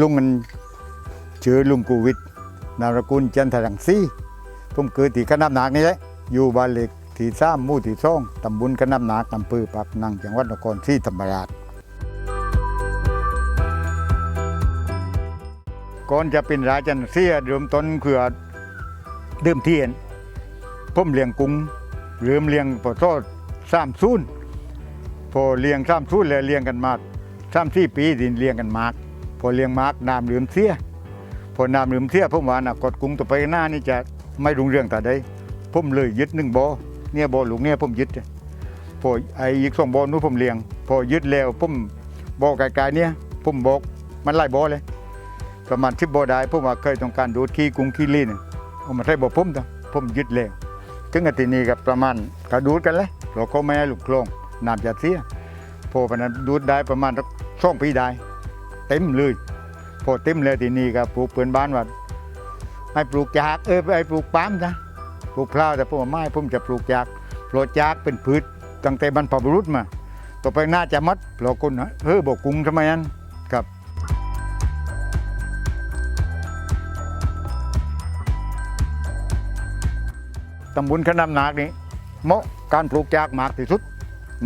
ลุงมันชื่อลุงกูวิทนามสกุลจันทรังสีผมเกิดที่ขนาบหนักนี่แหละอยู่บ้านเล็กที่สามมู่ที่สองตำบลขนาบหนักอำเภอปากนังจังหวัดนครศรีธรรมราชก่อนจะเป็นราจันเสียเริ่มต้นคือเดิมเทียนผมเลี้ยงกุ้งเริ่มเลี้ยงปอโทษสามซูนพอเลี้ยงสามซูนแล้วเลี้ยงกันมาสามสี่ปีดินเลี้ยงกันมาก พอเลี้ยงมากน้ำลืมเสียพอน้ำลืมเสียผมว่านะกดกุ้งต่อไปหน้านี่จะไม่รุงเรื่องแต่ใดผมเลยยึดหนึ่งบ่อเนี่ยบ่อหลุงเนี่ยผมยึดพอไอ้อีกสองบ่อนู้นผมเลี้ยง พอยึดแล้วผมบ่อไกลๆเนี่ยผมบอกมันไล่บ่อเลยประมาณสิบบ่อได้ผมว่าเคยต้องการดูดขี้กุ้งขี้ลีนเอามาใช้บ่อผมจ้ะผมยึดแล้วถึงอาทิตย์นี้กับประมาณกระดูดกันเลยเราก็ไม่ให้ลูกโคลงน้ำจะเสียพอปานนั้นดูดได้ประมาณสักสองปีได้ เต็มเลย พอเต็มเลยทีนี้ก็ปลูกเพื่อนบ้านว่าให้ปลูกจากเออให้ปลูกปาล์มนะปลูกพร้าวแต่ผมว่าไม่ผมจะปลูกจากเพราะจากเป็นพืชตั้งแต่บรรพบุรุษมาต่อไปน่าจะมัดเพราะคนเฮ้อบอกกุ้งทำไมนั้นครับตำบลขนำหนักนี่เหมาะการปลูกจากมากที่สุด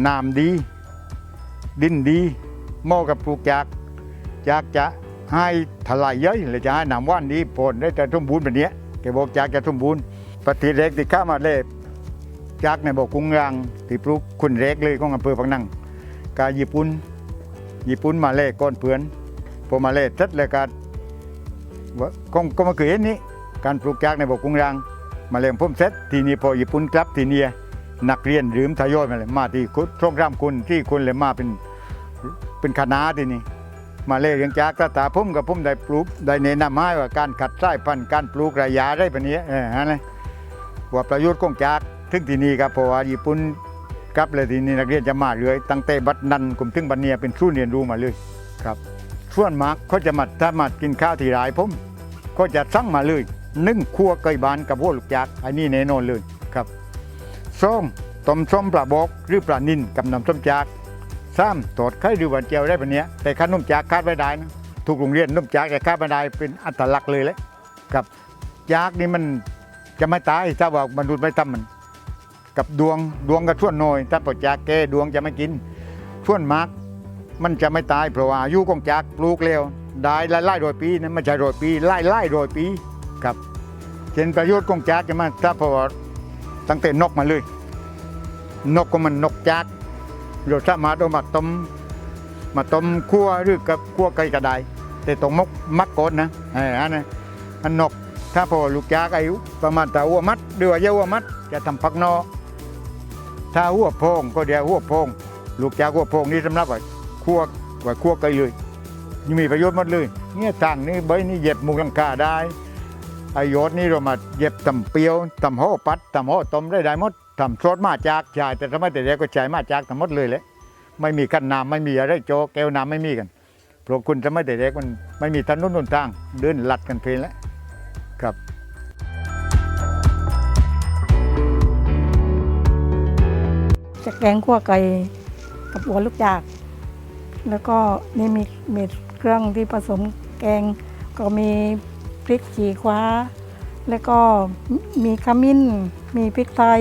น้ำดี ดินดีเหมาะกับปลูกจาก อยากจะให้ถลายเยอะเลยจะให้น้ำว่านนี้ผลได้แต่สมบูรณ์แบบนี้แกบอกจากจะสมบูรณ์ปฏิเรกที่ข้ามาเล่จากในบอกกรุงรังที่ปลูกคุณเรกเลยของอำเภอพังนังกาญี่ปุ่นญี่ปุ่นมาเล่ก้อนเพื่อนพอมาเล่เสร็จแล้วกาก็ก็มาเกิดนี้การปลูกจากในบอกกรุงรังมาเล่ผมเสร็จทีนี้พอญี่ปุ่นกลับทีนี้นักเรียนหรือทยอยมาเลยมาที่โปรแกรมคุณที่คุณเลยมาเป็นเป็นคณะทีนี้ มาเล่เรียงจากตาตาผมกับผมได้ปลูกได้แนะนนำให้ว่าการขัดไสายพันธุ์การปลูกระยะได้ปนี้เออฮะนะว่าประโยชน์ของจากถึงที่นี่ครับเพราะว่าญี่ปุ่นกับเลยทีนี้นักเรียนจะมาเลยตั้งแต่บัดนั้นกลุ่มถึงบัดเนียเป็นสู้เรียนรู้มาเลยครับส่วนมากเขาจะมาถ้ามากินข้าวที่ร้ายผมก็จะสั่งมาเลยนึ่งคั่วไก่บานกับพวกลูกจากอันนี้แน่นอนเลยครับส้มต้มส้มปลาบอกหรือปลานินกับน้ำส้มจาก ซ้ำตอดไข่หรือหวานเจียวได้ปะเนี้ยแต่ขนมจากคาดไม่ได้นะทุกโรงเรียนนมจากจะคาดไม่ได้เป็นอัตลักษณ์เลยแหละครับจากนี่มันจะไม่ตายถ้าว่ามนุษย์ไม่ทำมัน กับดวงดวงก็ช่วนน้อย ถ้าปอดจากแกดวงจะไม่กินช่วนมากมันจะไม่ตายเพราะว่าอายุของจากปลูกเร็วได้ไล่ไล่โดยปีนะไม่ใช่โดยปีไล่ไล่โดยปีครับเช่นประโยชน์ของจากจะมาถ้าพอตั้งแต่นกมาเลย นกก็มันนกจาก เราสามารถเอามาต้มมาต้มคั่วหรือกับคั่วไก่กระไดแต่ต้องมกมัดก่อนนะเอออันนั้นอันนกถ้าพอลูกจากอายุประมาณต่หัวมัดหรือเยาหัวมัดจะทำพักนอ ถ้าหัวพงก็เดี๋ยวหัวพงลูกจากหัวพงนี่สำหรับว่าคั่วไว่าคั่วไก่เลยยังมีประโยชน์หมดเลยเนี่ยทางนี้ใบนี้เย็บมุงลังกาได้ไอโยชนี่เรามาเย็บตำเปียวตำห่อปัดตำห่อต้มได้ได้หมด ทำซดมาจากใช่แต่ทำไมแต่เด็กก็ใช้มาจากทั้งหมดเลยแหละไม่มีกันน้ำไม่มีอะไรโจแก้วน้ำไม่มีกันเพราะคุณจะไมแต่เด็กมันไม่มีถนนหนทาง เดินลัดกันเพลนแล้วครับจะแกงขั่วไก่กับหัวลูกจาก แล้วก็นี่มีมีเครื่องที่ผสมแกง ก็มีพริกฉีคว้า แล้วก็มีขมิ้น มีพริกไทย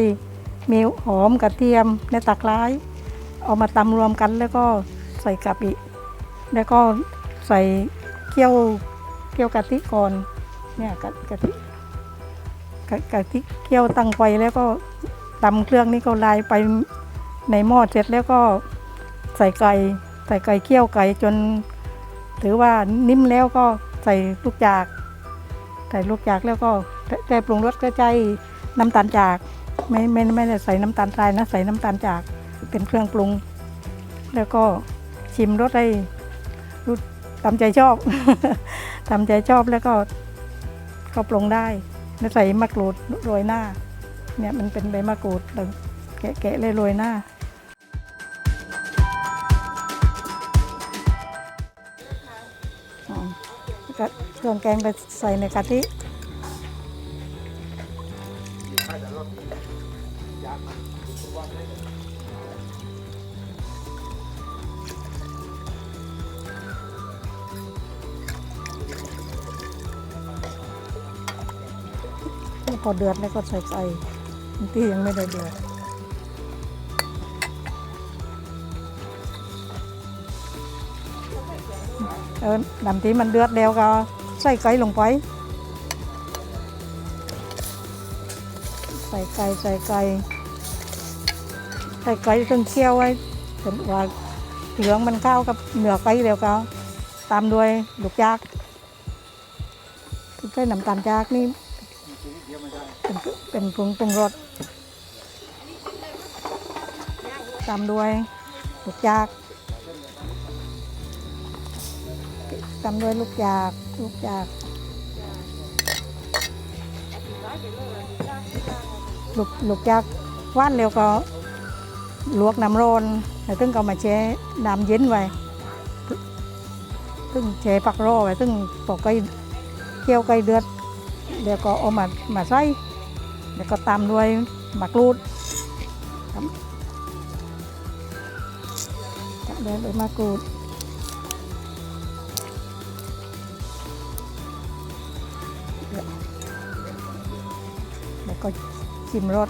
มีหอมกระเทียมในตะไคร้เอามาตำรวมกันแล้วก็ใส่กะปิแล้วก็ใส่เคี่ยวเคี่ยวกะทิก่อนเนี่ยกะกะทิกะกะทิเคี่ยวตั้งไฟแล้วก็ตำเครื่องนี้ก็ลายไปในหม้อเสร็จแล้วก็ใส่ไก่ใส่ไก่เคี่ยวไก่จน ถือว่านิ่มแล้วก็ใส่ลูกจาก ใส่ลูกจากแล้วก็แต่ปรุงรสก็ใช้น้ำตาลจาก ไม่ไม่ไม่ได้ใส่น้ำตาลทรายนะใส่น้ำตาลจากเป็นเครื่องปรุง แล้วก็ชิมรสได้รู้ตามใจชอบตามใจชอบแล้วก็ก็ปรุงได้แล้วใส่มะกรูดโรยหน้า เนี่ยมันเป็นใบมะกรูดเราแกะๆเลยโรยหน้าอ๋อแล้วก็เครื่องแกงไปใส่ในกะทิ พอเดือดแล้วก็ใส่ไฟที่ยังไม่ได้เดือดเออดำที่มันเดือดแล้วก็ใส่ไก่ลงไป ใส่ไก่ใส่ไก่ใส่ไก่จนเคี่ยวไว้จนว่าเหลืองมันเข้ากับเหนือไก่แล้วก็ตามด้วยลูกจากใส่น้ำตาลจากนี่เป็นเป็นปรุงปรุงรสตามด้วยลูกจากตามด้วยลูกจากลูกจาก ลูกลูกจากว่านเร็วก็ลวกน้ำร้อนแล้วตึงก็เอามาแช่น้ำเย็นไว้ตึงแช่ปักรอไว้ตึงปอกไก่เคี่ยวไก่เดือดแล้วก็เอามามาใส่แล้วก็ตามด้วยมะกรูดครับจับได้เลยมะกรูดแล้วก็ ชิมรส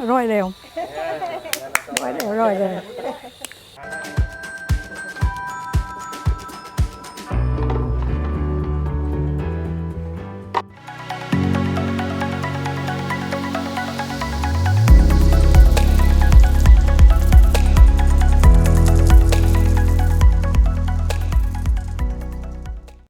อร่อยเร็วอร่อยเร็วอร่อยเลย